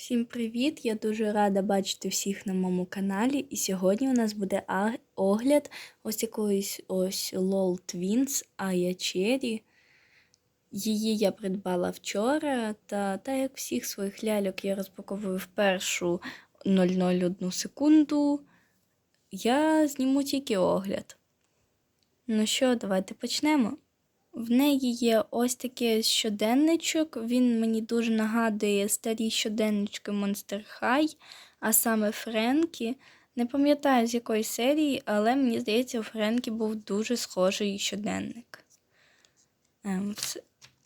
Всім привіт! Я дуже рада бачити всіх на моєму каналі. І сьогодні у нас буде огляд ось якоїсь ось LOL Twins Aya Cherry. Її я придбала вчора, та так як всіх своїх ляльок я розпаковую в першу 001 секунду, я зніму тільки огляд. Ну що, давайте почнемо. В неї є ось такий щоденничок. Він мені дуже нагадує старі щоденнички Monster High, а саме Френкі. Не пам'ятаю з якої серії, але мені здається, у Френкі був дуже схожий щоденник. Ем,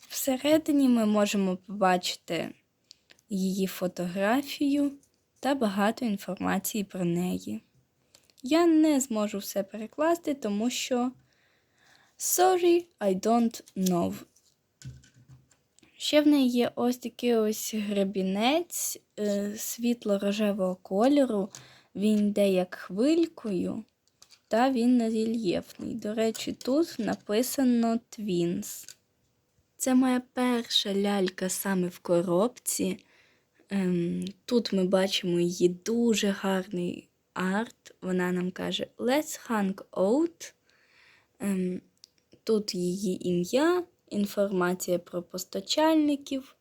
Всередині ми можемо побачити її фотографію та багато інформації про неї. Я не зможу все перекласти, тому що. Sorry, I don't know. Ще в неї є ось такий ось гребінець е, світло-рожевого кольору. Він йде як хвилькою, та він рельєфний. До речі, тут написано Twins. Це моя перша лялька саме в коробці. Ем, тут ми бачимо її дуже гарний арт. Вона нам каже Let's hang out. Тут її ім'я, інформація про постачальників,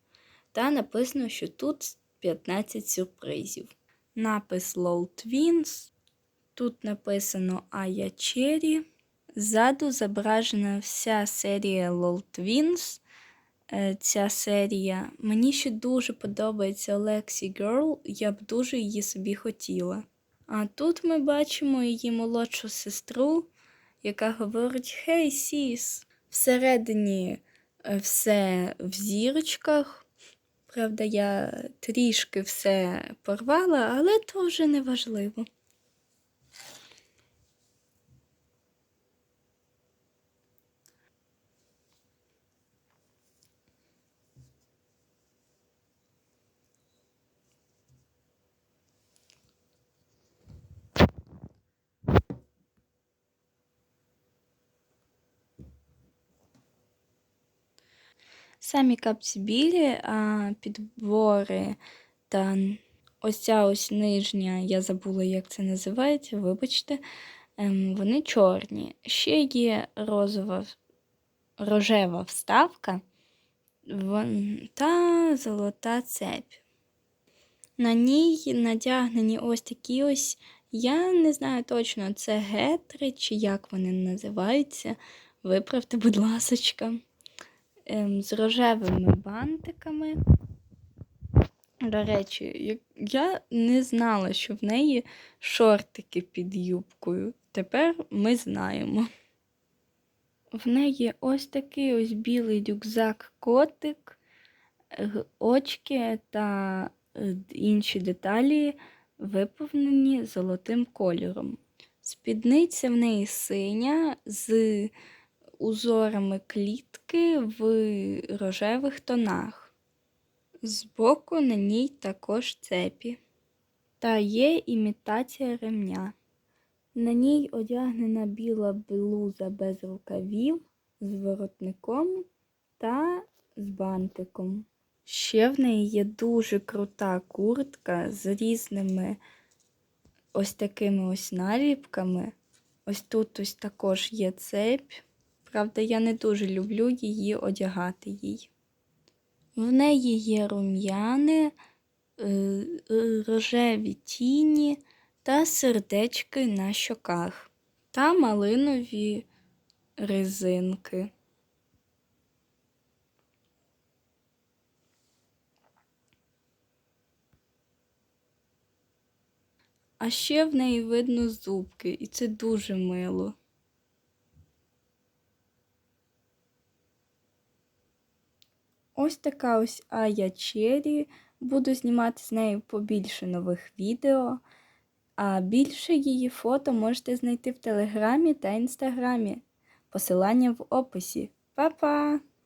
та написано, що тут 15 сюрпризів. Напис Low Twins. Тут написано Aya Cherry. Ззаду зображена вся серія Low Twins. Е, Ця серія мені ще дуже подобається Lexi Girl, я б дуже її собі хотіла. А тут ми бачимо її молодшу сестру, яка говорить Хей, сіс. Всередині е, все в зірочках. Правда, я трішки все порвала, але то вже не важливо. Самі капці білі, а підбори та ось ця ось нижня, я забула, як це називається, вибачте, ем, вони чорні. Ще є розова, рожева вставка та золота цепь. На ній надягнені ось такі ось, я не знаю точно, це гетри чи як вони називаються. Виправте, будь ласочка з рожевими бантиками. До речі, я- не знала, що в неї шортики під юбкою. Тепер ми знаємо. В неї ось такий ось білий рюкзак-котик, очки та е, інші деталі виповнені золотим кольором. Спідниця в неї синя з узорами клітки в рожевих тонах. Збоку на ній також цепі. Та є імітація ремня. На ній одягнена біла блуза без рукавів з воротником та з бантиком. Ще в неї є дуже крута куртка з різними ось такими ось наліпками. Ось тут ось також є цепь. Правда, я не дуже люблю її одягати їй. В неї є рум'яни, е, е, рожеві тіні та сердечки на щоках та малинові резинки. А ще в неї видно зубки, і це дуже мило. Ось така ось Ая Чері. Буду знімати з нею побільше нових відео. А більше її фото можете знайти в Телеграмі та Інстаграмі. Посилання в описі. Па-па!